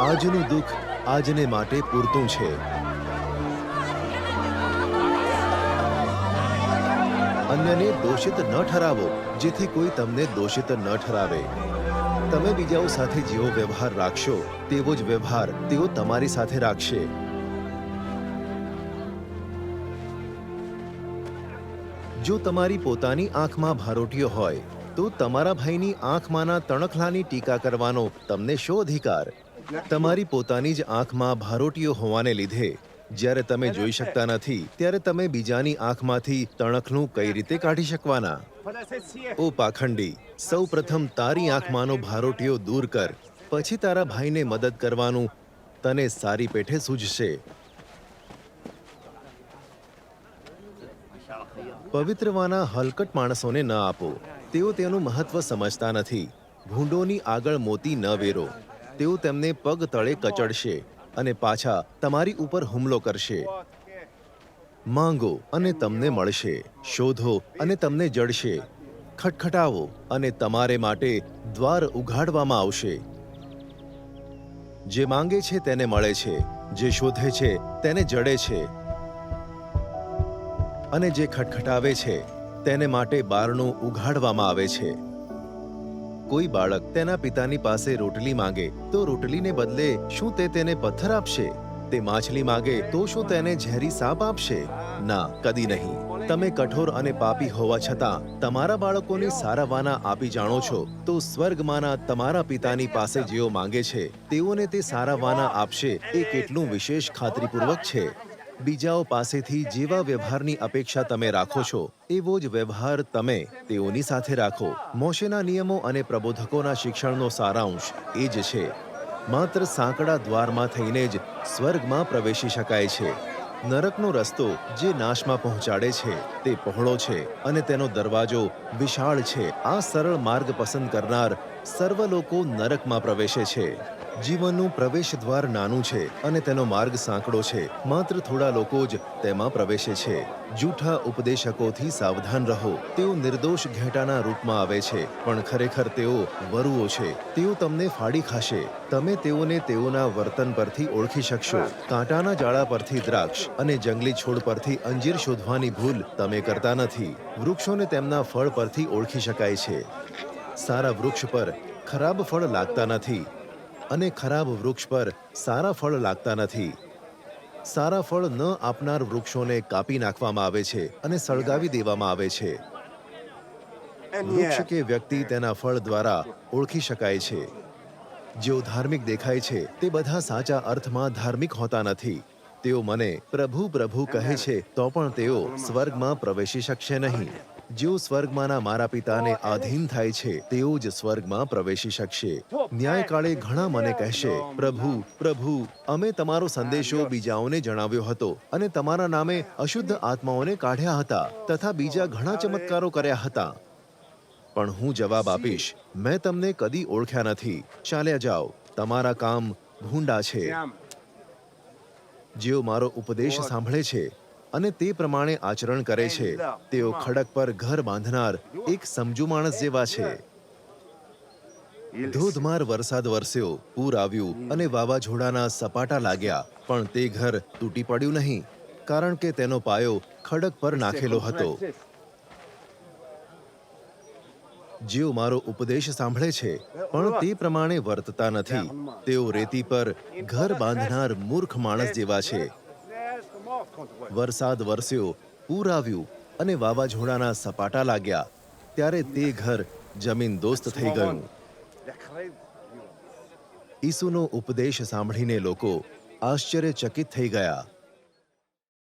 આજનું દુઃખ આજને માટે પૂરતું છે. અન્યને દોષિત ન ઠરાવો, જેથી કોઈ તમને દોષિત ન ઠરાવે. તમે બીજાઓ સાથે જેવો વ્યવહાર રાખશો, તેવો જ વ્યવહાર તેઓ તમારી સાથે રાખશે. જો તમારી પોતાની આંખમાં ભારોટીઓ હોય, તો તમારા ભાઈની આંખમાંના તણખલાની ટીકા કરવાનો તમને શો અધિકાર? તમારી પોતાની જ આંખમાં ભારોટીઓ હોવાને લીધે જ્યારે તમે જોઈ શકતા નથી ત્યારે તમે બીજાની આંખમાંથી તણખનું કઈ રીતે કાઢી શકવાના? ઓ પાખંડી સૌ પ્રથમ તારી આંખમાંનો ભારોટીઓ દૂર કર પછી તારા ભાઈને મદદ કરવાનું તને સારી પેઠે સૂઝશે પવિત્રવાના હલકટ માણસોને ન આપો તેઓ તેનું મહત્વ સમજતા નથી ભૂંડોની આગળ મોતી ન વેરો. તેઓ તેમને પગ તળે કચડશે અને પાછા તમારી ઉપર હુમલો કરશે. માંગો અને તમને મળશે, શોધો અને તમને જડશે, ખટખટાવો અને તમારે માટે દ્વાર ઉઘાડવામાં આવશે. જે માંગે છે તેને મળે છે, જે શોધે છે તેને જડે છે. અને જે ખટખટાવે છે, તેને માટે બારણું ઉઘાડવામાં આવે છે. કોઈ બાળક તેના પિતાની પાસે રોટલી માંગે, તો રોટલીને બદલે શું તે તેને પથ્થર આપશે? તે માછલી માંગે, તો શું તેને ઝેરી સાપ આપશે? ના, કદી નહીં. તમે કઠોર અને પાપી હોવા છતાં, તમારા બાળકોને સારા વાના આપી જાણો છો, તો સ્વર્ગમાંના તમારા પિતાની પાસે જેઓ માંગે છે, તેઓને તે સારા વાના આપશે, એ કેટલું વિશેષ ખાતરીપૂર્વક છે. બીજાઓ પાસેથી જેવા વ્યવહારની અપેક્ષા તમે રાખો છો, એવો જ વ્યવહાર તમે તેઓની સાથે રાખો. મોશેના નિયમો અને પ્રબોધકોના શિક્ષણનો સારાંશ એ જ છે. માત્ર સાંકડા દ્વારમાં થઈને જ સ્વર્ગમાં પ્રવેશી શકાય છે. નરકનો રસ્તો જે નાશમાં પહોંચાડે છે તે પહોળો છે અને તેનો દરવાજો વિશાળ છે. આ સરળ માર્ગ પસંદ કરનાર સર્વ લોકો નરકમાં પ્રવેશે છે. જીવનનું પ્રવેશ દ્વાર નાનું છે અને તેનો માર્ગ સાંકડો છે. માત્ર થોડા લોકો જ તેમાં પ્રવેશે છે. જૂઠા ઉપદેશકોથી સાવધાન રહો. તેઓ નિર્દોષ ઘેટાના રૂપમાં આવે છે, પણ ખરેખર તેઓ વરુઓ છે. તેઓ તમને ફાડી ખાશે. તમે તેઓને તેઓના વર્તન પરથી ઓળખી શકશો. કાંટાના જાળા પરથી દ્રાક્ષ અને જંગલી છોડ પરથી અંજીર શોધવાની ભૂલ તમે કરતા નથી. વૃક્ષોને તેમના ફળ પરથી ઓળખી શકાય છે. સારા વૃક્ષ પર ખરાબ ફળ લાગતા નથી. અને ખરાબ વૃક્ષ પર સારા ફળ લાગતા નથી. સારા ફળ ન આપનાર વૃક્ષોને કાપી નાખવામાં આવે છે અને સળગાવી દેવામાં આવે છે. વૃક્ષ કે વ્યક્તિ તેના ફળ દ્વારા ઓળખી શકાય છે. જેઓ ધાર્મિક દેખાય છે તે બધા સાચા અર્થમાં ધાર્મિક હોતા નથી. તેઓ મને પ્રભુ પ્રભુ કહે છે તો પણ તેઓ સ્વર્ગમાં પ્રવેશી શકશે નહીં. જેઓ સ્વર્ગમાંના મારા પિતાને આધીન થાય છે તેઓ જ સ્વર્ગમાં પ્રવેશી શકશે. ન્યાયકાળે ઘણા મને કહેશે પ્રભુ પ્રભુ. અમે તમારો સંદેશો બીજાઓને જણાવ્યો હતો અને તમારા નામે અશુદ્ધ આત્માઓને કાઢ્યા હતા તથા બીજા ઘણા ચમત્કારો કર્યા હતા. પણ હું જવાબ આપીશ મેં તમને કદી ઓળખ્યા નથી. ચાલ્યા જાઓ. તમારા કામ ભૂંડા છે. જેઓ મારો ઉપદેશ સાંભળે છે અને તે પ્રમાણે આચરણ કરે છે. તેઓ ખડક પર ઘર બાંધનાર એક સમજુ માણસ જેવા છે. ધોધમાર વરસાદ વરસ્યો પૂર આવ્યું અને વાવાઝોડાના સપાટા લાગ્યા. પણ તે ઘર તૂટી પડ્યું નહીં કારણ કે તેનો પાયો ખડક પર નાખેલો હતો. જેઓ મારો ઉપદેશ સાંભળે છે પણ તે પ્રમાણે વર્તતા નથી. તેઓ રેતી પર ઘર બાંધનાર મૂર્ખ માણસ જેવા છે. વરસાદ વરસ્યો, પૂર આવ્યું અને વાવાઝોડાના સપાટા લાગ્યા. ત્યારે તે ઘર જમીન દોસ્ત થઈ ગયું. ઈસુનો ઉપદેશ સાંભળીને લોકો આશ્ચર્યચકિત થઈ ગયા.